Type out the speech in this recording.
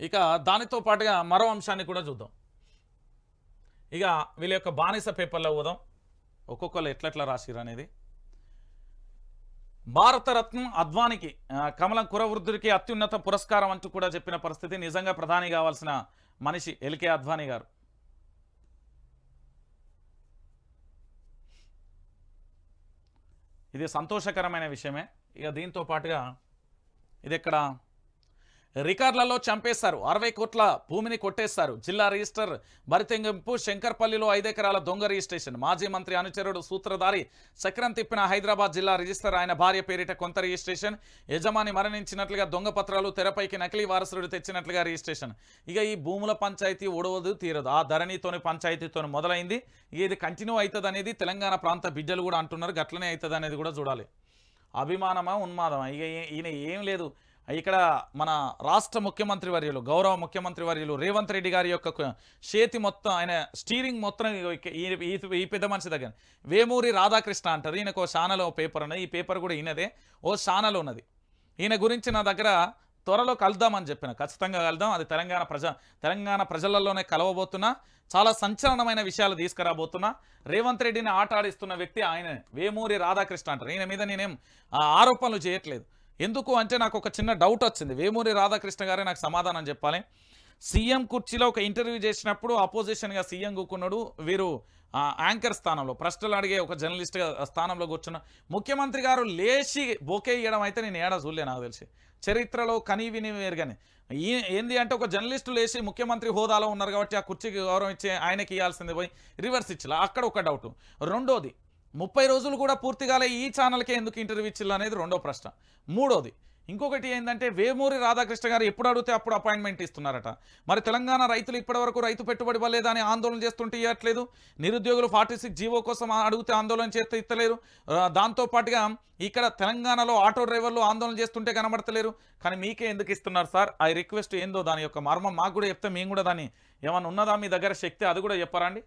ఇక దానితో పాటుగా మరో అంశాన్ని కూడా చూద్దాం. ఇక వీళ్ళ యొక్క బానిస పేపర్లో పోదాం. ఒక్కొక్కరు ఎట్లెట్లా రాసిరు అనేది. భారతరత్నం అద్వానికి కమలం కురవృద్ధుడికి అత్యున్నత పురస్కారం అంటూ కూడా చెప్పిన పరిస్థితి నిజంగా ప్రధాని కావాల్సిన మనిషి ఎల్కే అద్వానీ గారు. ఇది సంతోషకరమైన విషయమే. ఇక దీంతో పాటుగా ఇది ఇక్కడ రికార్డులలో చంపేస్తారు అరవై కోట్ల భూమిని కొట్టేస్తారు జిల్లా రిజిస్టర్ బరితెంగింపు శంకర్పల్లిలో ఐదెకరాల దొంగ రిజిస్ట్రేషన్. మాజీ మంత్రి అనుచరుడు సూత్రధారి చక్రం తిప్పిన హైదరాబాద్ జిల్లా రిజిస్టర్ ఆయన భార్య పేరిట కొంత రిజిస్ట్రేషన్. యజమాని మరణించినట్లుగా దొంగ పత్రాలు తెరపైకి నకిలీ వారసుడు తెచ్చినట్లుగా రిజిస్ట్రేషన్. ఇక ఈ భూముల పంచాయతీ ఓడవదు తీరదు. ఆ ధరణితోని పంచాయతీతోని మొదలైంది. ఇది కంటిన్యూ అవుతుంది అనేది తెలంగాణ ప్రాంత బిడ్డలు కూడా అంటున్నారు. గట్లనే అవుతుంది అనేది కూడా చూడాలి. అభిమానమా ఉన్మాదమా? ఇక ఈయన ఏం లేదు. ఇక్కడ మన రాష్ట్ర ముఖ్యమంత్రి వర్యులు గౌరవ ముఖ్యమంత్రి వర్యులు రేవంత్ రెడ్డి గారి యొక్క చేతి మొత్తం ఆయన స్టీరింగ్ మొత్తం ఈ ఈ- పెద్ద మనిషి దగ్గర. వేమూరి రాధాకృష్ణ అంటారు. ఈయనకు ఓ ఛానల్ ఓ పేపర్ ఉన్నది. ఈ పేపర్ కూడా ఈయనదే. ఓ ఛానల్ ఉన్నది. ఈయన గురించి నా దగ్గర త్వరలో కలుద్దామని చెప్పిన. ఖచ్చితంగా కలుద్దాం. అది తెలంగాణ ప్రజ తెలంగాణ ప్రజలలోనే కలవబోతున్నా. చాలా సంచలనమైన విషయాలు తీసుకురాబోతున్నా. రేవంత్ రెడ్డిని ఆట ఆడిస్తున్న వ్యక్తి ఆయన. వేమూరి రాధాకృష్ణ అంటారు. ఈయన మీద నేనేం ఆ, ఆరోపణలు చేయట్లేదు. ఎందుకు అంటే నాకు ఒక చిన్న డౌట్ వచ్చింది. వేమూరి రాధాకృష్ణ గారే నాకు సమాధానం చెప్పాలి. సీఎం కుర్చీలో ఒక ఇంటర్వ్యూ చేసినప్పుడు అపోజిషన్గా సీఎం కూకున్నాడు. వీరు యాంకర్ స్థానంలో ప్రశ్నలు అడిగే ఒక జర్నలిస్ట్ స్థానంలో కూర్చున్న ముఖ్యమంత్రి గారు లేచి బోకే ఇవ్వడం అయితే నేను ఏడా చూడలే నాకు తెలిసి. చరిత్రలో కనీ విని వేరుగానే. ఈ ఏంది అంటే ఒక జర్నలిస్టు లేచి ముఖ్యమంత్రి హోదాలో ఉన్నారు కాబట్టి ఆ కుర్చీకి గౌరవం ఇచ్చే ఆయనకి ఇవ్వాల్సింది పోయి రివర్స్ ఇచ్చిలా? అక్కడ ఒక డౌట్ రెండోది ముప్పై రోజులు కూడా పూర్తిగాలే ఈ ఛానల్కే ఎందుకు ఇంటర్వ్యూ ఇచ్చిల్లు అనేది రెండో ప్రశ్న. మూడోది ఇంకొకటి ఏంటంటే వేమూరి రాధాకృష్ణ గారు ఎప్పుడు అడిగితే అప్పుడు అపాయింట్మెంట్ ఇస్తున్నారట. మరి తెలంగాణ రైతులు ఇప్పటివరకు రైతు పెట్టుబడి వల్లేదా అని ఆందోళన చేస్తుంటే ఇవ్వట్లేదు నిరుద్యోగులు ఫార్టీ సిక్స్ జీవో కోసం అడిగితే ఆందోళన చేస్తే ఇస్తలేరు దాంతోపాటుగా దాంతో పాటుగా ఇక్కడ తెలంగాణలో ఆటో డ్రైవర్లు ఆందోళన చేస్తుంటే కనబడతలేరు. కానీ మీకే ఎందుకు ఇస్తున్నారు సార్? ఐ రిక్వెస్ట్ ఏందో దాని యొక్క మర్మం మాకు కూడా చెప్తే మేము కూడా దాన్ని ఏమన్నా ఉన్నదా మీ దగ్గర శక్తి? అది కూడా చెప్పారండి